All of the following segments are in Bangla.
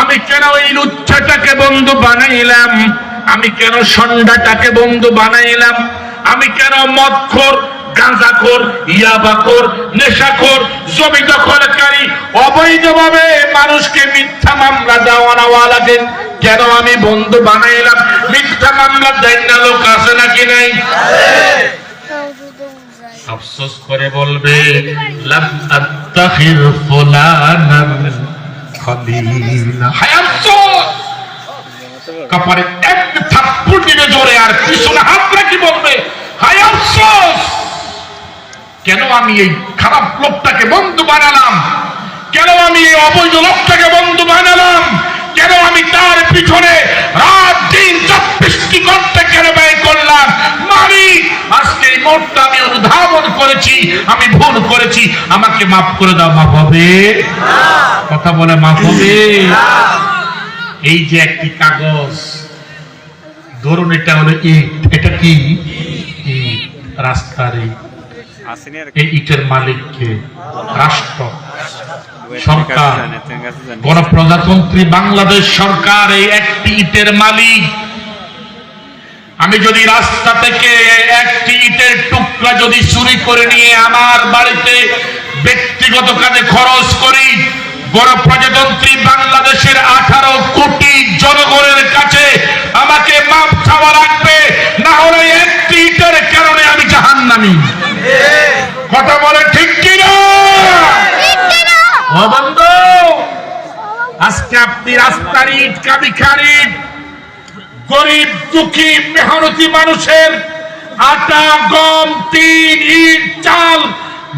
আমি কেন ওই লুচ্ছাটাকে বন্ধু বানাইলাম? আমি কেন সন্ধ্যাটাকে বন্ধু বানাইলাম? আমি কেন মদখোর, গাঁজাখোর, ইয়াবাখোর, নেশাখোর জমি দখলকারী অবৈধভাবে মানুষকে মিথ্যা মামলা দেওয়ানাওয়ালাকে কেন আমি বন্ধু বানাইলাম? মিথ্যা মামলা দেন না লোক আছে নাকি নাই? আফসোস করে বলবে, লাম আত্তাখির ফুলানান খলিলা এক থাপ্পড় দিবে জোরে আর পিছনে হাত রাখি বলবে, হায় আফসোস! কেন আমি এই খারাপ লোকটাকে বন্ধু বানালাম? কেন আমি এই অবৈধ লোকটাকে বন্ধু বানালাম? কেন আমি তার পিছনে রাত দিন চব্বিশটি ঘণ্টা কেন ব্যয় মালিক আজকে এই মোটটা আমি অনুধাবন করেছি আমি ভুল করেছি। আমাকে মাফ করে দাও মাফ হবে। কথা বলে মাফ হবে। এই যে একটি কাগজ ধরুন এটা হলো ইট। এটা কি? ইট রাস্তার ইট। এই ইটের মালিককে রাষ্ট্র। সরকার। গণপ্রজাতন্ত্রী বাংলাদেশ সরকার এই একটি ইটের মালিক। আমি যদি রাস্তা থেকে একটি ইটের টুকরা যদি চুরি করে নিয়ে আমার বাড়িতে ব্যক্তিগত কাজে খরচ করি গণপ্রজাতন্ত্রী বাংলাদেশের আঠারো কোটি জনগণের কাছে আমাকে মাপ চাওয়া লাগবে না হলে একটি ইটের কারণে আমি জাহান্নামী। কথা বলে ঠিক কিনা? আজকে আপনি রাস্তার ইট কাবিখার ইট গরিব, দুঃখী, মেহনতি মানুষের আটা, গম, তিন, ইট, চাল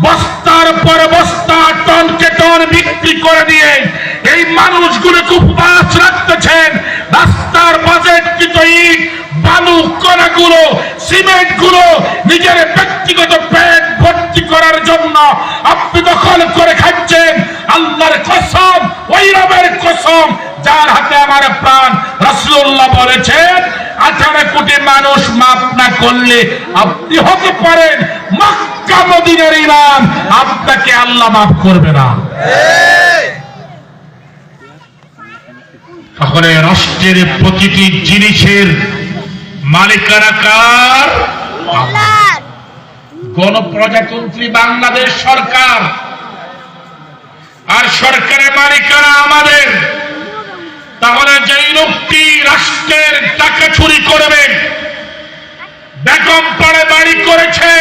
বস্তার পর বস্তা, টনকে টন বিক্রি করে দিয়ে এই মানুষগুলোকে উপবাস রাখতেছেন। রাস্তার বাজেট কিন্তু ইট, বালু কণাগুলো সিমেন্টগুলো নিজের ব্যক্তিগত পেট ভর্তি করার জন্য আপনি দখল করে খাচ্ছেন। আল্লাহর কসম ওই রবের কসম যার হাতে আমার প্রাণ রাসূলুল্লাহ বলেছেন আঠারো কোটি মানুষ মাফ না করলে আপনি হতে পারেন মক্কা মদিনার ইমাম। আপনাকে আল্লাহ মাফ করবে না। তাহলে রাষ্ট্রের প্রতিটি জিনিসের মালিকানা কার? গণপ্রজাতন্ত্রী বাংলাদেশ সরকার। আর সরকারের মালিকানা আমাদের। যেই রাষ্ট্রের টাকা চুরি করবে। বেগম পাড়ে বাড়ি করেছে।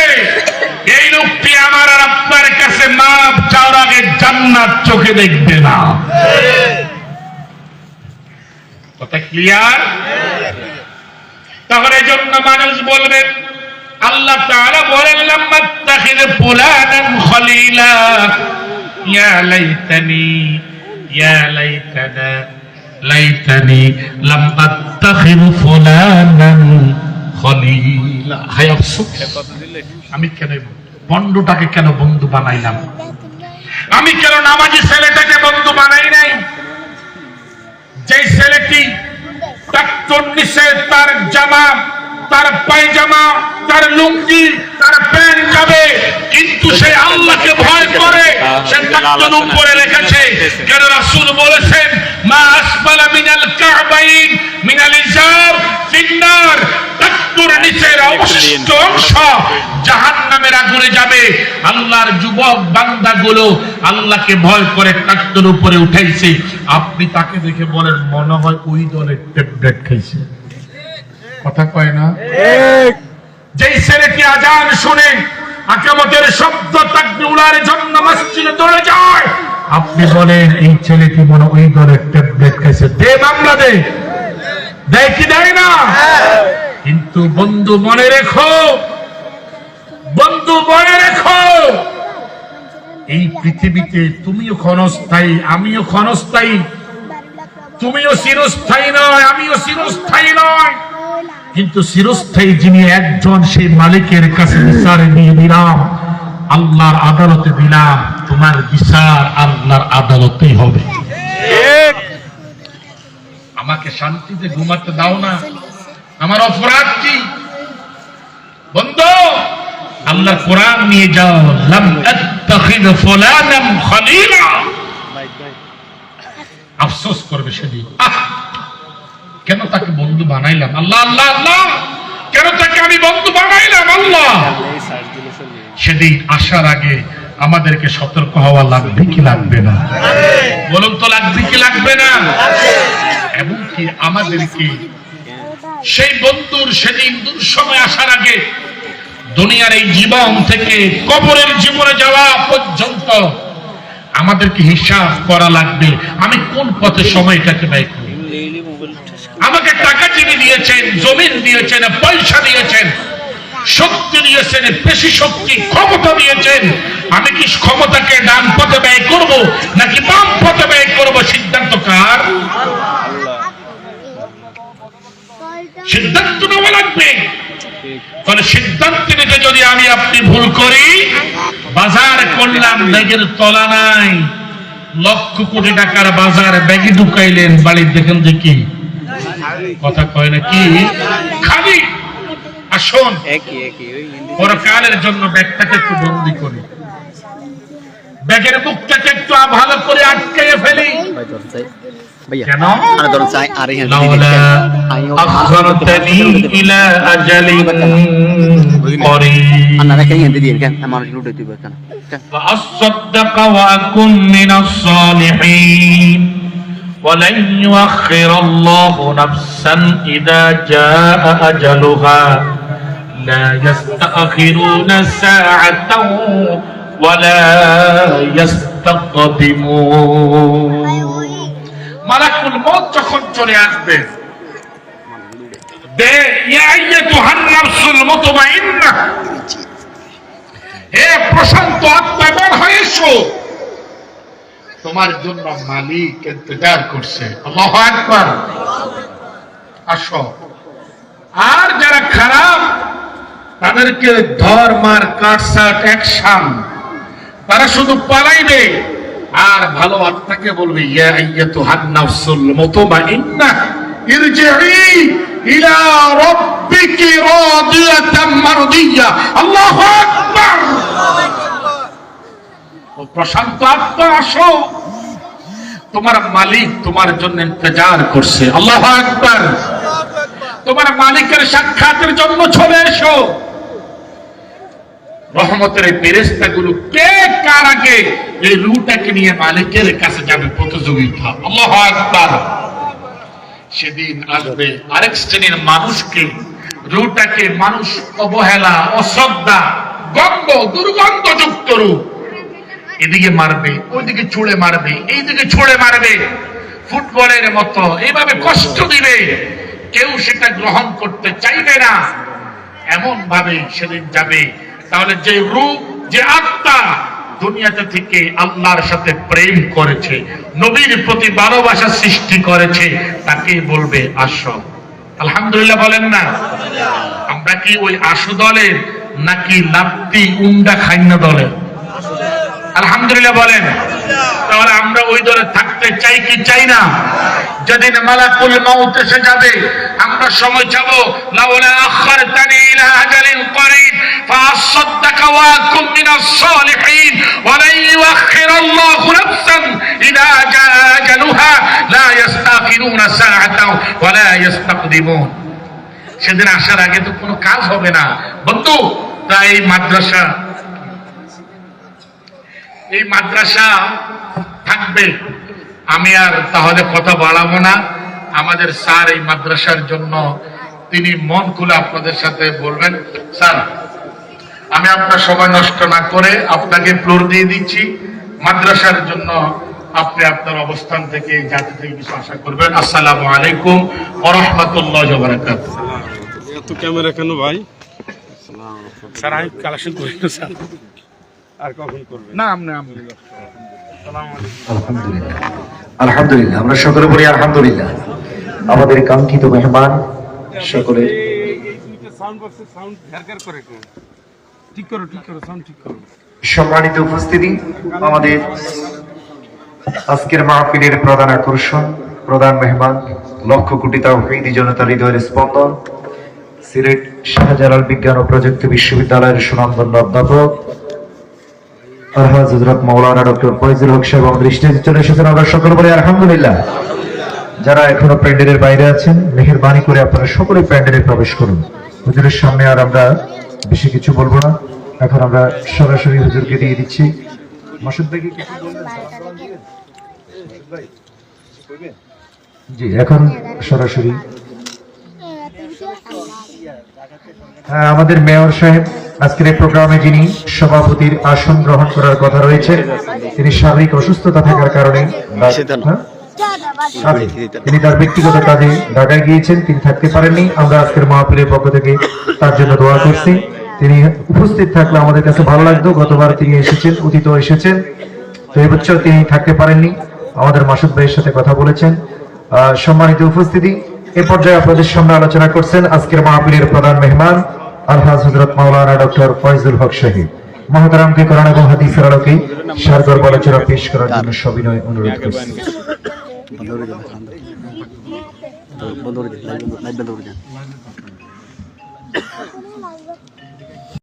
এই লোকটি আমার আর আপনার কাছে মাপ চাওয়ার আগে জান্নাত চোখে দেখবে না। ক্লিয়ার তাহলে জন্য মানুষ বলবেন আল্লাহ তাআলা বলেন লাম্মাত্তাখিদ ফুলানান খলিলা। ইয়া লাইতানি, ইয়া লাইতানা। লাইতানি লাম আত্তাখিদ ফুলানান খলিলা হায় আফসোস। আমি কেন বন্ধুটাকে কেন বন্ধু বানাইলাম? আমি কেন নামাজি ছেলেটাকে বন্ধু বানাই নাই? যে ছেলেটি তার জামা তার পায়জামা, তার লুঙ্গি, তার প্যান্ট যাবে। কিন্তু সে আল্লাহকে ভয় করে। সে ট্রাক্টর উপরে রেখেছে। কেন রাসূল বলেছেন, মা আসফালা মিনাল কাবাইন মিনাল ইজার ফিন্নার। ট্রাক্টর নিচের অবশিষ্ট অংশ জাহান্নামের আগুনে যাবে। আল্লাহর যুবক বান্দাগুলো আল্লাহকে ভয় করে ট্রাক্টর উপরে উঠাইছে। আপনি তাকে দেখে বলেন, মনে হয় ওই দলের ট্যাবলেট খাইছে। কথা কয় না? যেই ছেলেটি আজান শুনে আকামতের শব্দ তাকবিউলার জন্য মসজিদে দৌড়ে যায় আপনি বলেন এই ছেলেটি মনে ওই দলের ট্যাবলেট খাইছে। দে মামলা দে দেয় কি দেয় না? কিন্তু বন্ধু মনে রেখো বন্ধু মনে রেখো এই পৃথিবীতে তুমিও ক্ষণস্থায়ী আমিও ক্ষণস্থায়ী। তুমিও চিরস্থায়ী নয় আমিও চিরস্থায়ী নয়। কিন্তু চিরস্থায়ী যিনি একজন, সেই মালিকের কাছে বিচারে নিয়ে দিলাম আল্লাহর আদালতে দিলাম। তোমার বিচার আল্লাহর আদালতেই হবে। আমাকে শান্তিতে ঘুমাতে দাও না। আমার অপরাধ কি? বন্ধু, আল্লাহর কোরআন নিয়ে যাও। আফসোস করবে সেদিন! কেন তাকে বন্ধু বানাইলাম? আল্লাহ আল্লাহ আল্লাহ! কেন তাকে আমি বন্ধু বানাইলাম? আল্লাহ! সেদিন আসার আগে আমাদেরকে সতর্ক হওয়া লাগবে কি লাগবে না? বলুন তো, লাগবে কি লাগবে না? এবং কি আমাদেরকে সেই বন্ধুর সেদিন দূর সময় আসার আগে দুনিয়ার এই জীবন থেকে কবরের জীবনে যাওয়া পর্যন্ত আমাদেরকে হিসাব করা লাগবে। আমি কোন পথে সময়টাকে ব্যয় আমাকে টাকা চিনি দিয়েছেন, জমিন দিয়েছেন, পয়সা দিয়েছেন, শক্তি দিয়েছেন, পেশি শক্তি, ক্ষমতা দিয়েছেন। আমি কি ক্ষমতাকে ডান পথে ব্যয় করব, নাকি বাম পথে ব্যয় করব? সিদ্ধান্ত কার? সিদ্ধান্ত নেওয়া লাগবে। তাহলে সিদ্ধান্ত নিতে যদি আমি আপনি ভুল করি, বাজার করলাম, ব্যাগের তলা নাই। লক্ষ কোটি টাকার বাজার ব্যাগে ঢুকাইলেন, বাড়ির দেখেন যে কি কথা কয় না কি খালি আসুন পরকালের জন্য ব্যাগটাকে একটু বন্দি করি ব্যাগের মুখটাকে একটু ভালো করে আটকে ফেলি কেন মানুষ ولن يؤخر الله نفسا إذا جاء أجلها لا يستأخرون ساعة ولا يستقدمون মালাকুল মত যখন চলে আসবে দে ইয়া আইয়াতুহান নাফসুল মুতমাইন্নাহ হে প্রশান্ত আত্মা বের হয়ে এসো তোমার জন্য মালিক ইন্তজার করছে। আসো। আর যারা খারাপ, তাদেরকে ধর, মার কাটসাট অ্যাকশন তারা শুধু পালাইবে। আর ভালো আত্মাকে বলবে, ইয়া আইয়াতুহান নাফসুল মুতমাইন্নাহ ইরজিই ইলা রাদিয়াতাম মারদিয়া। আল্লাহু আকবার। প্রশান্ত আত্মা, আসো। তোমার মালিক তোমার জন্য ইন্তজার করছে। আল্লাহ আকবার। তোমার মালিকের সাক্ষাতের জন্য চলে এসো। রহমতের এই ফেরেস্তা গুলো কে, কার আগে এই রুটাকে নিয়ে মালিকের কাছে যাবে প্রতিযোগিতা? আল্লাহ আকবার। সেদিন আসবে আরেক শ্রেণির মানুষকে রুটাকে মানুষ অবহেলা, অশ্রদ্ধা, গন্ধ দুর্গন্ধ যুক্ত রূপ এদিকে মারবে, ওইদিকে ছুড়ে মারবে, এইদিকে ছুড়ে মারবে। ফুটবলের মতো এইভাবে কষ্ট দিবে। কেউ সেটা গ্রহণ করতে চাইবে না। এমন ভাবে সেদিন যাবে। তাহলে যে রূপ, যে আত্মা দুনিয়াতে থেকে আল্লাহর সাথে প্রেম করেছে, নবীর প্রতি ভালোবাসা সৃষ্টি করেছে তাকে বলবে আসো আলহামদুলিল্লাহ বলেন না? আমরা কি ওই আশু দলের নাকি লাপ্তি উন্ডা খাইন্য দলের? আলহামদুলিল্লাহ বলেন। তাহলে আমরা ওই দলে থাকতে চাই কি চাই না? যেদিন মালাকুল মাউত এসে যাবে, আমরা সময় যাব। লাউলা আখারতানি ইলা আজালিন করিব। ফাসাদদাক ওয়া আকুম মিনাস সালিহিন। ওয়া লা ইউআখিরাল্লাহু নাফসান জা আজালুহা। লা ইস্তাখিরুনা সাআতাও ওয়া লা ইস্তাকদিমুন। সেদিন আসার আগে তো কোনো কাজ হবে না। বন্ধু, তাই মাদ্রাসা এই মাদ্রাসা থাকবে। আমি আর তাহলে কথা বাড়াবো না। আমাদের স্যার এই মাদ্রাসার জন্য তিনি মন খুলে আপনাদের সাথে বলবেন। স্যার আমি আপনার সময় নষ্ট না করে আপনাকে ফ্লোর দিয়ে দিচ্ছি। মাদ্রাসার জন্য আপনি আপনার অবস্থান থেকে জাতি থেকে কিছু আশা করবেন। আসসালামু আলাইকুম ওরহমতুল্লাহ বারাকাত এত ক্যামেরা কেন ভাই? স্যার আমি কালেকশন করি স্যার। আর কখন করবে? না আপনি আপনি। আলহামদুলিল্লাহ। আলহামদুলিল্লাহ আমরা সকলে বলি আলহামদুলিল্লাহ। আমাদের কাঙ্ক্ষিত মেহমান সকলে সাউন্ড বক্সের সাউন্ড ঘেরঘের করে কেন ঠিক করো ঠিক করো সাউন্ড ঠিক করো। সম্মানিত উপস্থিতি আমাদের আজকের মাহফিলের প্রধান আকর্ষণ প্রধান মেহমান লক্ষ কোটি তাওহীদি জনতার হৃদয়ের স্পন্দন। সিলেট শাহজালাল বিজ্ঞান ও প্রযুক্তি বিশ্ববিদ্যালয়ের সুনামধন্য অধ্যাপক আলহাজ হযরত মাওলানা ডক্টর ফয়জুল হক সাহেব আমাদের স্টেজে চলে এসেছেন। আমরা সকল বলি আলহামদুলিল্লাহ। যারা এখনও প্যান্ডেলের বাইরে আছেন মেহেরবানি করে আপনারা সকলে প্যান্ডেলে প্রবেশ করুন। হুজুরের সামনে আর আমরা বেশি কিছু বলব না। এখন আমরা সরাসরি হুজুরকে দিয়ে দিচ্ছি। মাসুদ ভাই কিছু বলবেন? জি এখন সরাসরি আমাদের মেয়র সাহেব আজকের এই প্রোগ্রামে যিনি সভাপতির আসন গ্রহণ করার কথা রয়েছে তিনি শারীরিক অসুস্থতা থাকার কারণে হ্যাঁ? তিনি তার ব্যক্তিগত কাজে ঢাকায় গিয়েছেন তিনি থাকতে পারেননি। আমরা আজকের মাহফিলের পক্ষ থেকে তার জন্য দোয়া করছি। তিনি উপস্থিত থাকলে আমাদের কাছে ভালো লাগতো। গতবার তিনি এসেছেন অতীত এসেছেন। তো এবছর তিনি থাকতে পারেননি। আমাদের মাসুদ ভাইয়ের সাথে কথা বলেছেন। আহ, সম্মানিত উপস্থিতি। এ পর্যায়ে আপনাদের সামনে আলোচনা করছেন আজকের মাহফিলের প্রধান মেহমান, আলহাজ হজরত মাওলানা ডক্টর ফয়জুল হক শাহিদ মহাতারামকে কোরআন এবং হাদিসের আলোকে সারগর আলোচনা পেশ করার জন্য সবিনয় অনুরোধ করছি। করে